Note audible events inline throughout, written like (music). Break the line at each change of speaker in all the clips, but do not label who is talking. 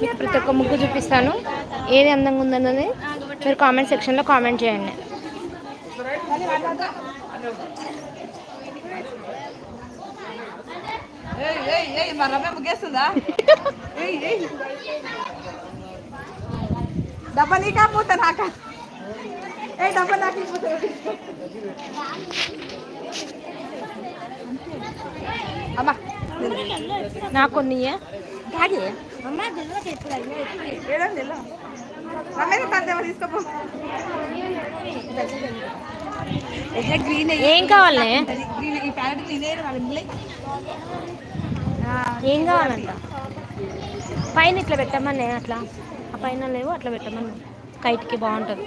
మీకు ప్రతి ఒక్క ముగ్గు చూపిస్తాను. ఏది అందంగా ఉందన్నది మీరు కామెంట్ సెక్షన్లో కామెంట్ చేయండి. (laughs)
డబ్బా నీకా పోతా నాకా? ఏ డబ్బా నాకు ఇవ్వదు. అమ్మా.
నాకు కొన్ని
తీసుకోపో గ్రీన్
ఏం కావాలి?
ఈ తినేరు
ఏం కావాలంట? పైన ఇట్లా పెట్టమని అట్లా. ఆ పైన లేవు అట్లా పెట్టమని. కైట్కి బాగుంటుంది.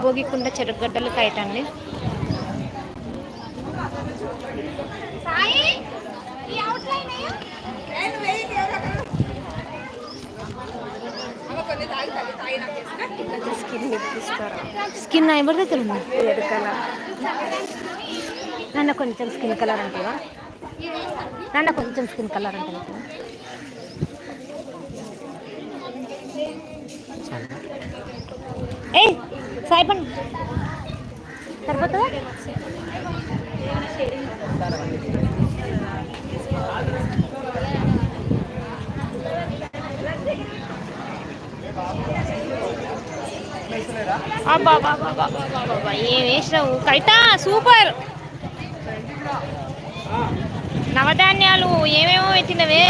భోగికుండ చెరుగడ్డలు కైట్ అండి స్కిన్ స్కిన్ ఎవరి దగ్గర ఉంది? నన్ను కొంచెం స్కిన్ కలర్ అంటావా? నన్ను కొంచెం స్కిన్ కలర్ అంటే సాయిపండి సరిపోతుందా ఏం వేసినావు కైటా సూపర్! నవధాన్యాలు ఏమేమో పెట్టినవే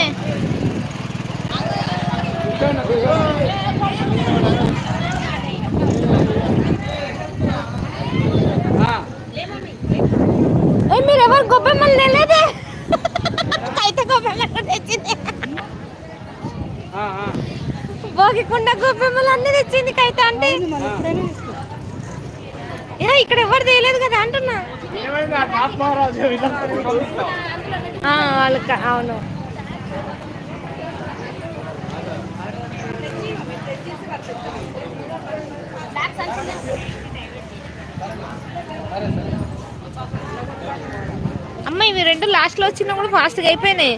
ఏయ్, మీరు ఎవరు గొబ్బెమ్మలు తెలేదే అయితే గొబ్బెమ్మలు తెచ్చింది. భోగికుండా గొబ్బెమ్మలు అన్ని తెచ్చింది కైతే అంటే. ఏ ఇక్కడ ఎవరు తేలేదు కదా అంటున్నా. వాళ్ళకి అవును. అమ్మ ఇవి రెండు లాస్ట్లో వచ్చినా కూడా ఫాస్ట్గా అయిపోయినాయి.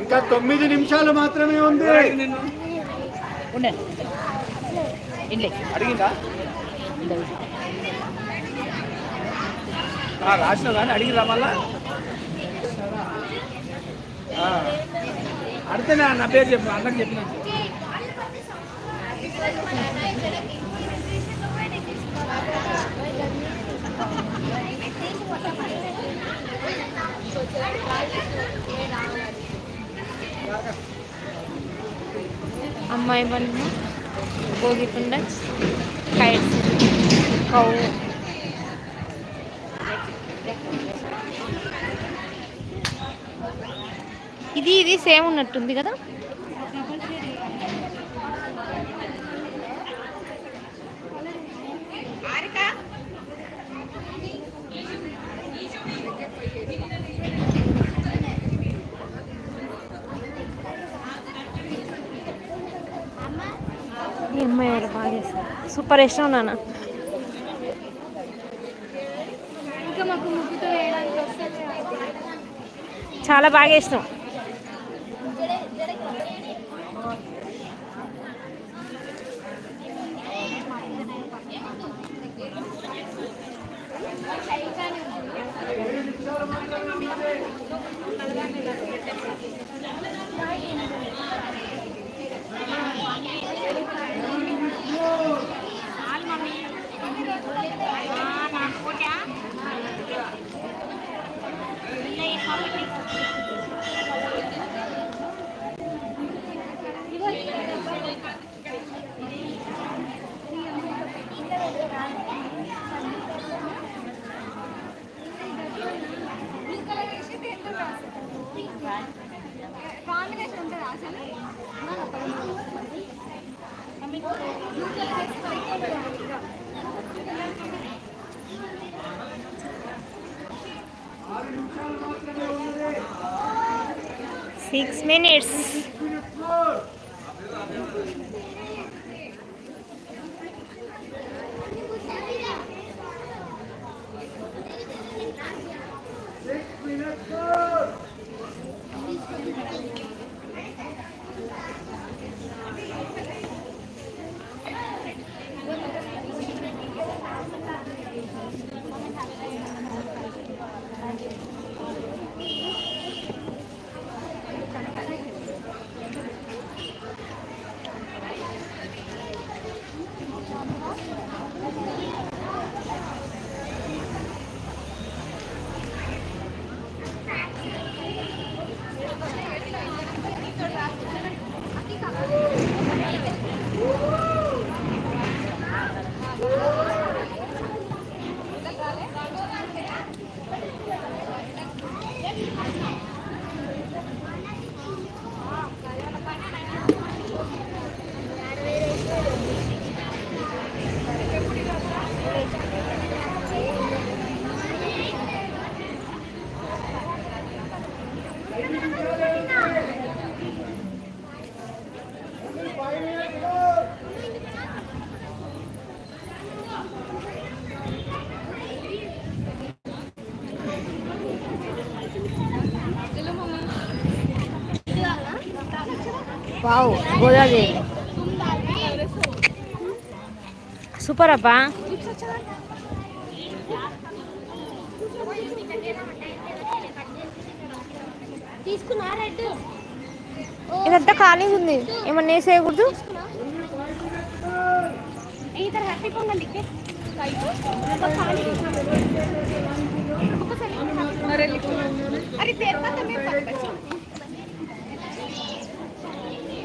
ఇంకా తొమ్మిది నిమిషాలు మాత్రమే ఉంది.
ఉండే. ఇండ్లే
అడిగిందా? రాసిన కానీ అడిగిరా మళ్ళా? ఆ. అడితే నా పేరు చెప్పు అన్నకు చెప్పిన.
అమ్మాయి బండి భోగికుండ కైట్స్ కౌ. ఇది ఇది సేమ్ ఉన్నట్టుంది కదా? సూపర్ వేసినావు నాన్న చాలా బాగా వేసినావు 6 minutes. వావ్ గోదావరి సూపర్ అబ్బా ఇదంతా ఖాళీగా ఉంది. ఏమన్నా వేసేయకూడదు?
అరే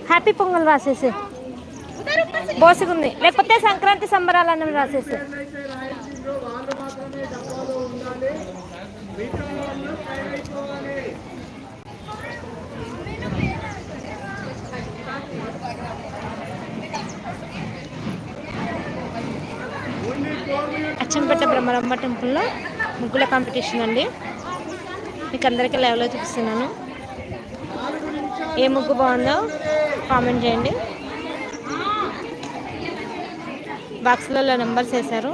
హ్యాపీ పొంగల్ రాసేసి. బోసిగుంది. లేకపోతే సంక్రాంతి సంబరాలు అన్నవి రాసేసి. అచ్చంపేట బ్రహ్మరమ్మ టెంపుల్లో ముగ్గుల కాంపిటీషన్ అండి. మీకు అందరికీ లైవ్లో చూపిస్తున్నాను. ఏ ముగ్గు బాగుందో? కామెంట్ చేయండి. బాక్స్లలో నెంబర్స్ వేశారు.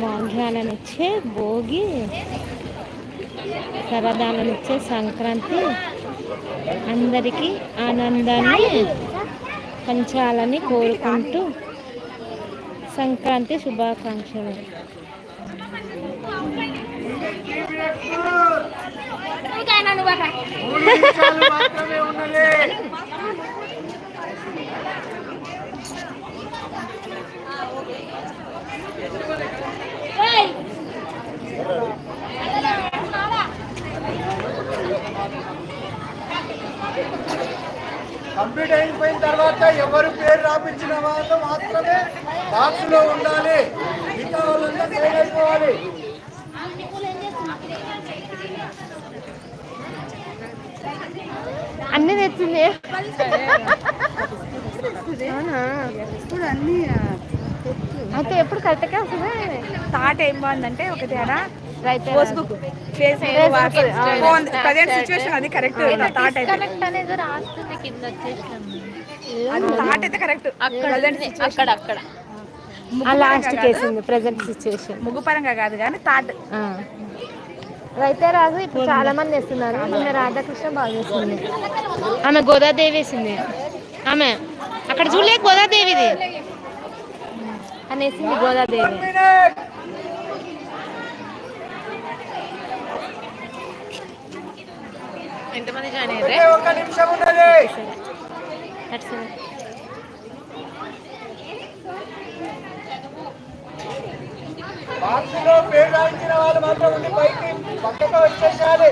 మాఘ్యాలనిచ్చే భోగి సరదాలనిచ్చే సంక్రాంతి అందరికీ ఆనందాన్ని పంచాలని కోరుకుంటూ సంక్రాంతి శుభాకాంక్షలు.
మూడు నిమిషాలు మాత్రమే ఉన్నది కంప్లీట్ అయిపోయిన తర్వాత ఎవరు పేరు రాపించిన వాళ్ళు మాత్రమే బాక్స్లో ఉండాలి. మిగతా వాళ్ళంతా సైడ్ అయిపోవాలి.
అన్నీ తెచ్చింది. అవునా?
ఇప్పుడు అన్ని
అయితే ఎప్పుడు కరెక్ట్గా వస్తుంది?
థాట్ ఏం బాగుందంటే ఒక తేడా
రైతే
Facebook face phone present situation అది కరెక్ట్ థాట్ అయితే.
అనేది రాస్తుంది కింద వచ్చేసినాం
అది థాట్ అయితే కరెక్ట్
అక్కడ అక్కడ
కాదు.
వేసింది ప్రజెంట్ సిచ్యువేషన్
ముగ్గు పరంగా కాదు కానీ థర్డ్
రైతే రాజు ఇప్పుడు చాలా మంది వేస్తున్నారు నిన్న రాధాకృష్ణ బాగా వేసింది ఆమె గోదాదేవి వేసింది. ఆమె అక్కడ చూడలే గోదాదేవిది. అని వేసింది గోదాదేవి ఎంతమంది జాయిన్
బాక్సులో పేరు రాయించిన వాళ్ళు మాత్రం ఉండి పైకి పక్కకు వచ్చేసాలి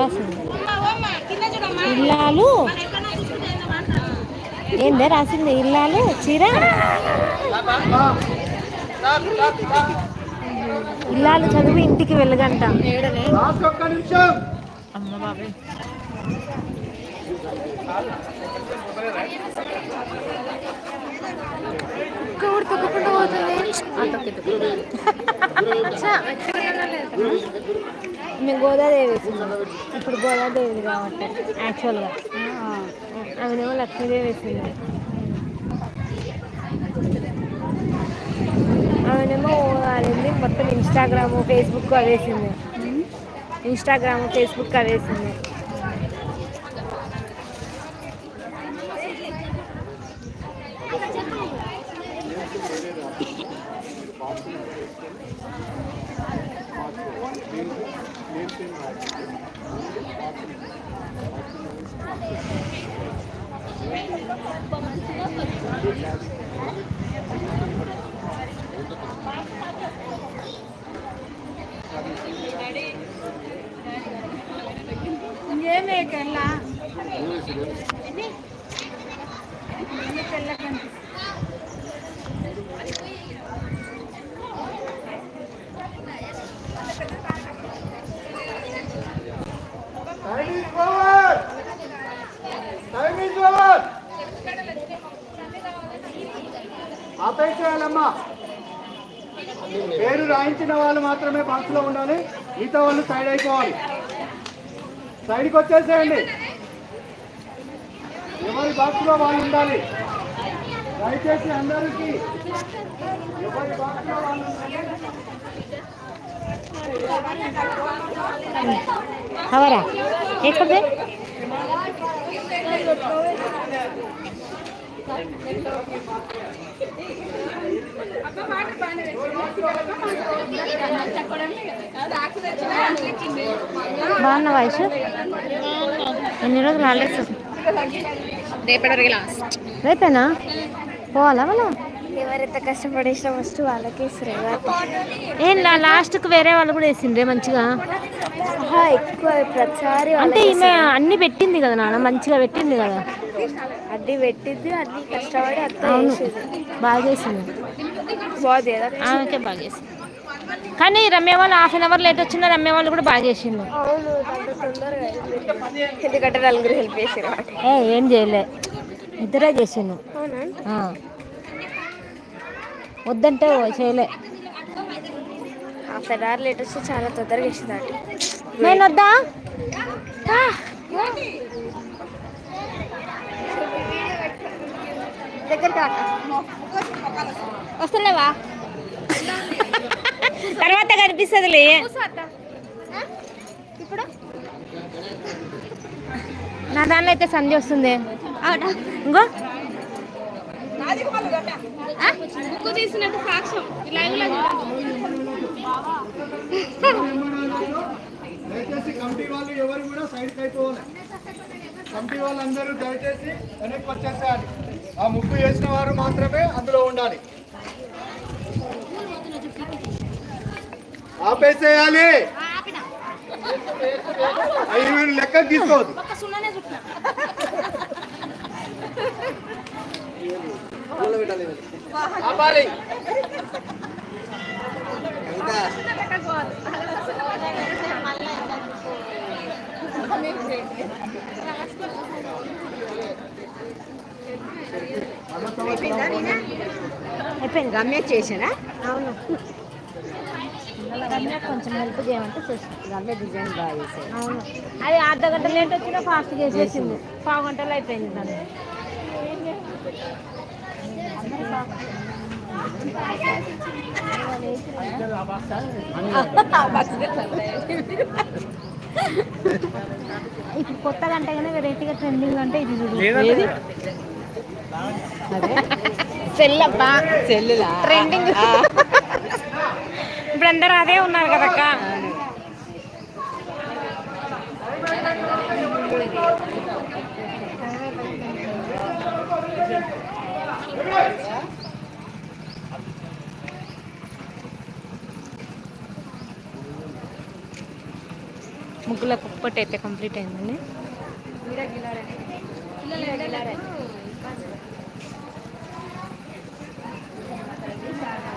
రాసింది ఇల్లాలు? ఏందే రాసింది? ఇల్లాలు? చీర? ఇల్లాలు చదివి ఇంటికి వెళ్ళగంట.
అమ్మ బాబే నిమిషం
అమ్మ బాబాయ్. మేము గోదాదేవి వేసింది ఇప్పుడు గోదాదేవి కాబట్టి యాక్చువల్గా ఆమెనేమో లక్ష్మీదేవి వేసింది. ఆమెనేమో అదేంది మొత్తం ఇన్స్టాగ్రాము ఫేస్బుక్ అవేసింది ఇన్స్టాగ్రాము ఫేస్బుక్ అవేసింది వేసింది
ఇంకేం
ఆపేసేయాలమ్మా. పేరు రాయించిన వాళ్ళు మాత్రమే బాక్స్లో ఉండాలి. మిగతా వాళ్ళు సైడ్ అయిపోవాలి. సైడ్కి వచ్చేసేయండి. ఎవరి బాక్స్లో వాళ్ళు ఉండాలి? దయచేసి అందరికీ ఎవరి బాక్స్లో వాళ్ళు ఉండాలి?
ఎక్కడ బాగున్నా వయసు ఎన్ని రోజులు హాలిడేస్?
రేపటి లాస్ట్.
రేపేనా? పోవాలా వాళ్ళ
ఎవరైతే కష్టపడేసిన ఫస్ట్ వాళ్ళకి
ఏం లాస్ట్కి వేరే వాళ్ళు కూడా వేసిండ్రే మంచిగా?
ఎక్కువ ప్రతిసారి
అంటే ఈమె అన్ని పెట్టింది కదా నాన్న మంచిగా పెట్టింది కదా?
అడ్డి పెట్టింది అన్ని కష్టపడి అంతా
అవును.
చేసేది.
బాగా చేసింది ఆమెకే బాగా చేసింది కానీ రమ్య వాళ్ళు హాఫ్ అన్ అవర్ లేట్ వచ్చిన రమ్య వాళ్ళు కూడా బాగా
అయింది. ఎందుకంటే నలుగురు హెల్ప్ చేసారు
ఏ ఏం చేయలే. ఇద్దరే చేసిండు. వద్దంటే చేయలే.
హాఫ్ అన్ అవర్ లేట్ వస్తే చాలా తొందరగా అంటే
నేను వద్దా?
దగ్గర కాక వస్తలేవా
తర్వాత కనిపిస్తుందిలే.
ఇప్పుడు?
నా దానిలో అయితే సంధ్య వస్తుంది. ఇంకో?
బుక్ తీసినట్టు సాక్ష్యం. లైవ్లో
దయచేసి కమిటీ వాళ్ళు ఎవరు కూడా సైడ్కి అయిపోవాలి. కమిటీ వాళ్ళందరూ దయచేసి వెనక్కి వచ్చేసేయాలి. ఆ ముగ్గు వేసిన వారు మాత్రమే అందులో ఉండాలి. ఆపేసేయాలి. మీరు లెక్క తీసుకోవద్దు. ఆపాలి.
అయిపోయింది
రమ్య చేసానా
అవును. కొంచెం హెల్ప్ చేయమంటే చేసింది
రమ్య డిజైన్ బాగా చేశారు.
అవును. అది అర్ధ గంట లేట్ వచ్చినా ఫాస్ట్ చేసేసింది. పావు గంటలో అయిపోయింది దాన్ని ఇప్పుడు కొత్తగా అంటే కానీ వెరైటీగా ట్రెండింగ్ అంటే ఇది చూడు.
అదే.
సెల్లప్ప
చెల్లులా?
ట్రెండింగ్ ఇప్పుడు అందరూ అదే ఉన్నారు కదక్క? ముగ్గుల కుప్పటి అయితే కంప్లీట్ అయిందండి.
మాదే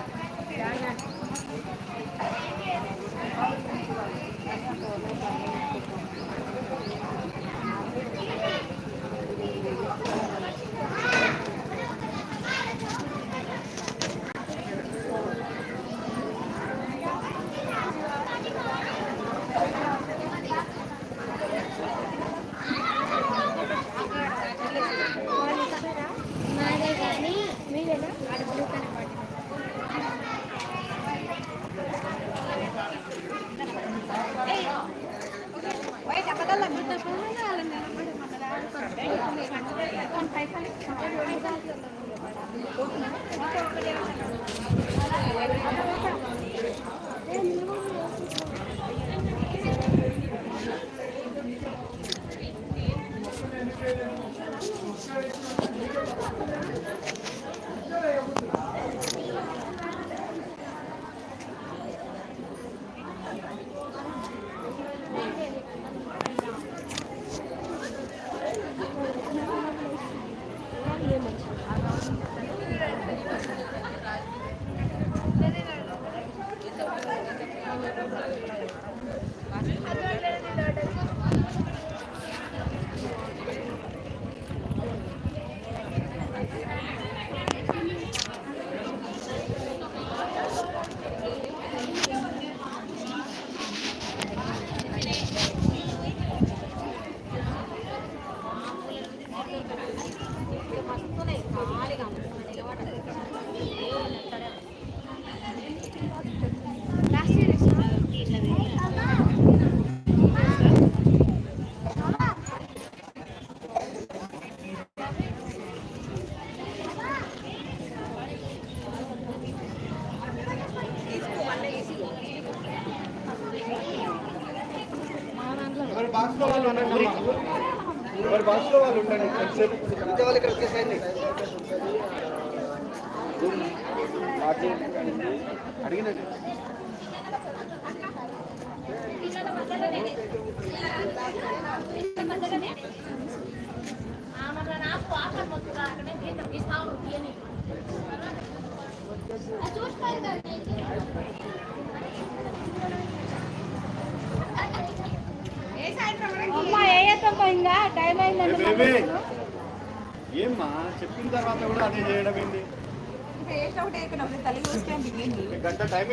ఏమ్మా చెప్పిన తర్వాత కూడా అదే చేయడం ఏంటి?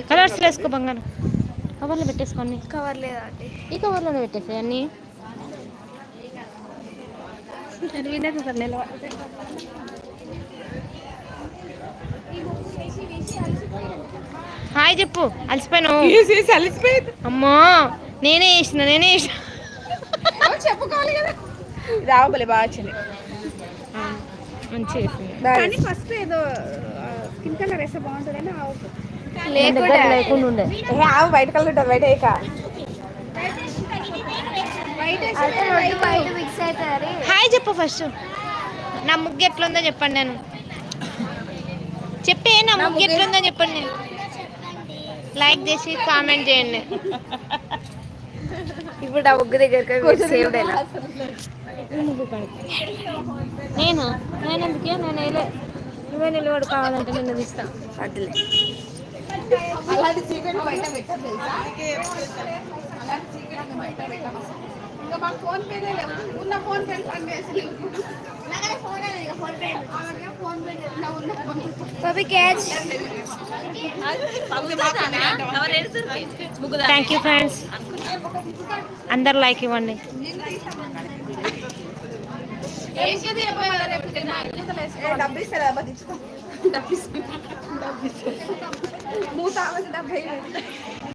కలర్స్ వేసుకో బంగారం. కవర్లో పెట్టేసుకోండి.
కవర్ లేదా అండి
ఈ కవర్లోనే పెట్టేసాయి హాయ్ చెప్పు
అలిసిపోయింది
అమ్మా నేనే వేసిన నేనే వేసిన
చెప్పుకోవాలి కదా. బాగా వచ్చింది.
కానీ ఫస్ట్ ఏదో స్కిన్ కలర్ వేస్తే బాగుంటుందని ఆవు
లేకుండా. ఉండే.
కలర్ ఉంటుంది ఏక
వైట్ అవుతుంది
హాయ్ చెప్పు ఫస్ట్. నా ముగ్గు ఎట్లుందో చెప్పండి నేను. చెప్పే నా ముగ్గు ఎట్లుందో చెప్పండి నేను. లైక్ చేసి కామెంట్ చేయండి.
ఇప్పుడు ఆ ముగ్గు దగ్గర సేవ్డ్ అయినా
నేను? నేను ఎందుకే? నేను వేయలే. నువ్వే నిలబడు కావాలంటే నేను తీస్తా.
అడ్డులే అలాంటి చీకటి బయట పెట్టదు తెలుసా? అలాంటి చీకటి బయట పెట్టదు ఇంకా మాకు ఫోన్ పేనే లేవు ఉన్న ఫోన్ పే ఫండ్ వేసి
పప్పి క్యాచ్
థ్యాంక్ యూ ఫ్రెండ్స్ అందరు లైక్ ఇవ్వండి
డబ్బు ఇస్తారు అబ్బా తెచ్చుకో డబ్బు ఇస్తారు మూత ఆమెకి డబ్బు